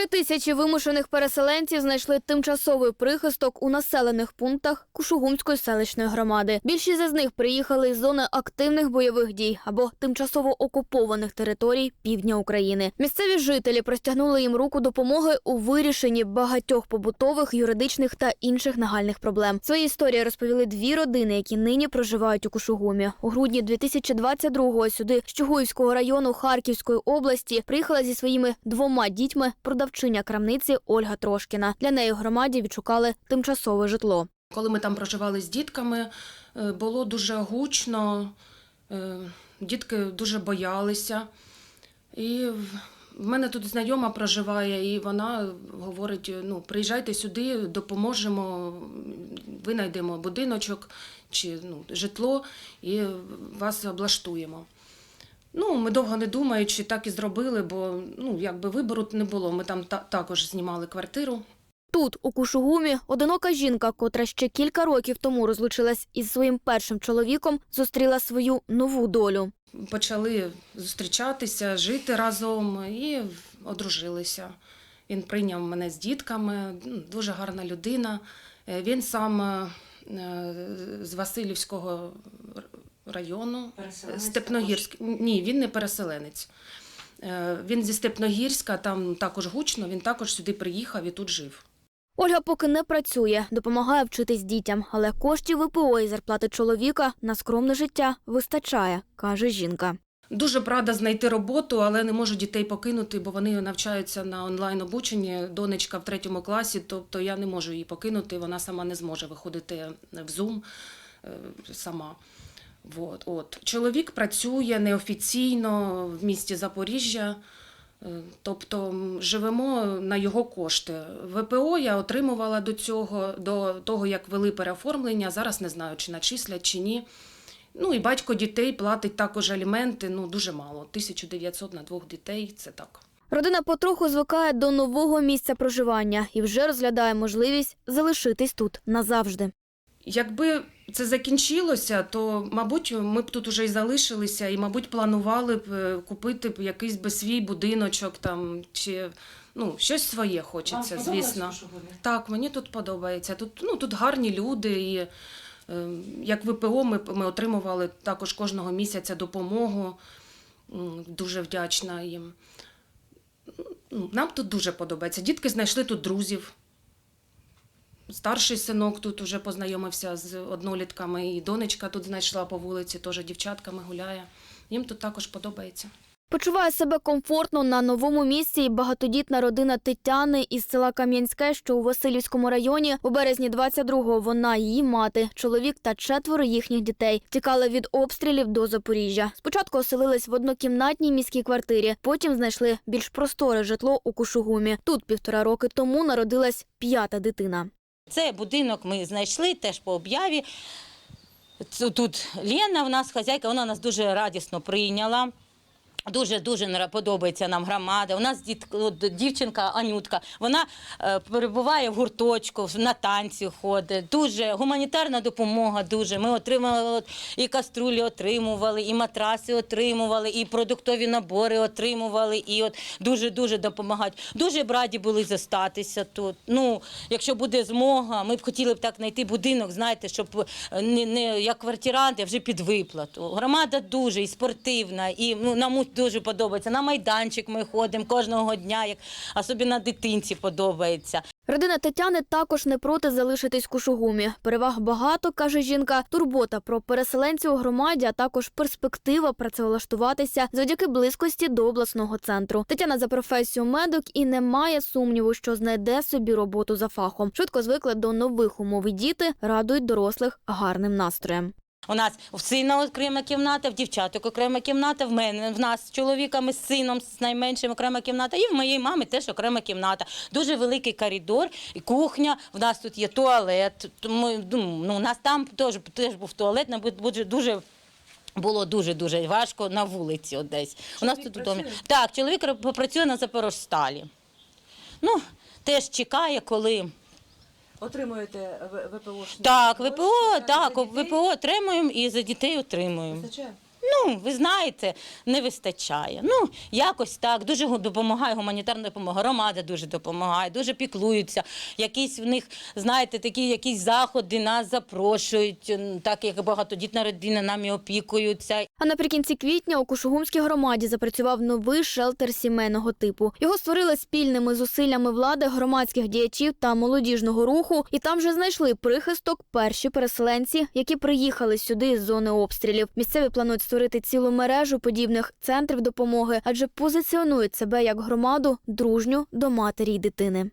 Три тисячі вимушених переселенців знайшли тимчасовий прихисток у населених пунктах Кушугумської селищної громади. Більшість з них приїхали із зони активних бойових дій або тимчасово окупованих територій півдня України. Місцеві жителі простягнули їм руку допомоги у вирішенні багатьох побутових, юридичних та інших нагальних проблем. Свої історії розповіли дві родини, які нині проживають у Кушугумі. У грудні 2022-го сюди з Чугуївського району Харківської області приїхала зі своїми двома дітьми продавчиня крамниці Ольга Трошкіна. Для неї громаді відшукали тимчасове житло. Коли ми там проживали з дітками, е, було дуже гучно, е, дітки дуже боялися. І в- мене тут знайома проживає, і вона говорить: ну, приїжджайте сюди, допоможемо, винайдемо будиночок чи ну, житло і вас облаштуємо. Ну, ми довго не думаючи, так і зробили, бо ну, якби вибору не було. Ми там та- також знімали квартиру. Тут, у Кушугумі, одинока жінка, котра ще кілька років тому розлучилась із своїм першим чоловіком, зустріла свою нову долю. почали зустрічатися, жити разом і одружилися. Він прийняв мене з дітками, ну, дуже гарна людина. Е, Він сам е, з Васильівського району. Степногірськ. Ні, він не переселенець. Е, Він зі Степногірська, там також гучно, він також сюди приїхав і тут жив. Ольга поки не працює, допомагає вчитись дітям, але коштів ВПО і зарплати чоловіка на скромне життя вистачає, каже жінка. Дуже б рада знайти роботу, але не можу дітей покинути, бо вони навчаються на онлайн обученні. Донечка в третьому класі, тобто я не можу її покинути. Вона сама не зможе виходити в Zoom е, сама. От, от. Чоловік працює неофіційно в місті Запоріжжя. е, Тобто живемо на його кошти. ВПО я отримувала до цього, до того, як вели переоформлення. Зараз не знаю, чи начислять, чи ні. Ну і батько дітей платить також аліменти, ну дуже мало. 1900 на двох дітей це так. Родина потроху звикає до нового місця проживання і вже розглядає можливість залишитись тут назавжди. Якби це закінчилося, то, мабуть, ми б тут уже і залишилися, і, мабуть, планували б е, купити б якийсь би свій будиночок там, чи ну, щось своє хочеться, звісно. Так, мені тут подобається. Тут, ну, тут гарні люди, і е, як ВПО ми, ми отримували також кожного місяця допомогу. Дуже вдячна їм. Нам тут дуже подобається. Дітки знайшли тут друзів. Старший синок тут уже познайомився з однолітками, і донечка тут знайшла по вулиці, теж дівчатками гуляє. Їм тут також подобається. Почуває себе комфортно на новому місці багатодітна родина Тетяни із села Кам'янське, що у Васильівському районі. У березні 22-го вона, її мати, чоловік та четверо їхніх дітей тікали від обстрілів до Запоріжжя. Спочатку оселились в однокімнатній міській квартирі, потім знайшли більш просторе житло у Кушугумі. Тут півтора роки тому народилась п'ята дитина. Цей будинок ми знайшли теж по об'яві. Тут Лена, в нас хазяйка, вона нас дуже радісно прийняла. Дуже дуже подобається нам громада. У нас от дівчинка Анютка, вона е, перебуває в гурточку, на танці ходить. Дуже гуманітарна допомога. Дуже ми отримали от, і каструлі отримували, і матраси отримували, і продуктові набори отримували. І от дуже дуже допомагають. Дуже б раді були зостатися тут. Ну, якщо буде змога, ми б хотіли б так знайти будинок, знаєте, щоб е, не, не як квартиранти, а вже під виплату. Громада дуже і спортивна, і ну, нам дуже подобається. На майданчик ми ходимо кожного дня, як особливо дитинці подобається. Родина Тетяни також не проти залишитись Кушугумі. Переваг багато, каже жінка. Турбота про переселенців у громаді, а також перспектива працевлаштуватися завдяки близькості до обласного центру. Тетяна за професію медик і не має сумніву, що знайде собі роботу за фахом. Швидко звикли до нових умов діти радують дорослих гарним настроєм. У нас в сина окрема кімната, в дівчаток окрема кімната, в мене, в нас з чоловіками, з сином, з найменшим окрема кімната, і в моєї мами теж окрема кімната. Дуже великий коридор, і кухня, в нас тут є туалет. Тому, ну, у нас там теж, теж був туалет, нам буде дуже. Було дуже дуже важко на вулиці десь. У нас тут вдома. Так, чоловік працює на Запорожсталі. Ну, теж чекає, коли Отримуєте В- ВПО? так, ВПО, так, ВПО отримуємо і за дітей отримуємо. Вистачає? Ну, ви знаєте, не вистачає. Ну, якось так. Дуже допомагає гуманітарна допомога. Громада дуже допомагає, дуже піклуються. Якісь в них, знаєте, такі якісь заходи нас запрошують, так як багатодітна родина нами опікуються. А наприкінці квітня у Кушугумській громаді запрацював новий шелтер сімейного типу. Його створили спільними зусиллями влади, громадських діячів та молодіжного руху. І там же знайшли прихисток перші переселенці, які приїхали сюди з зони обстрілів. Місцеві планують створити цілу мережу подібних центрів допомоги, адже позиціонують себе як громаду дружню до матері й дитини.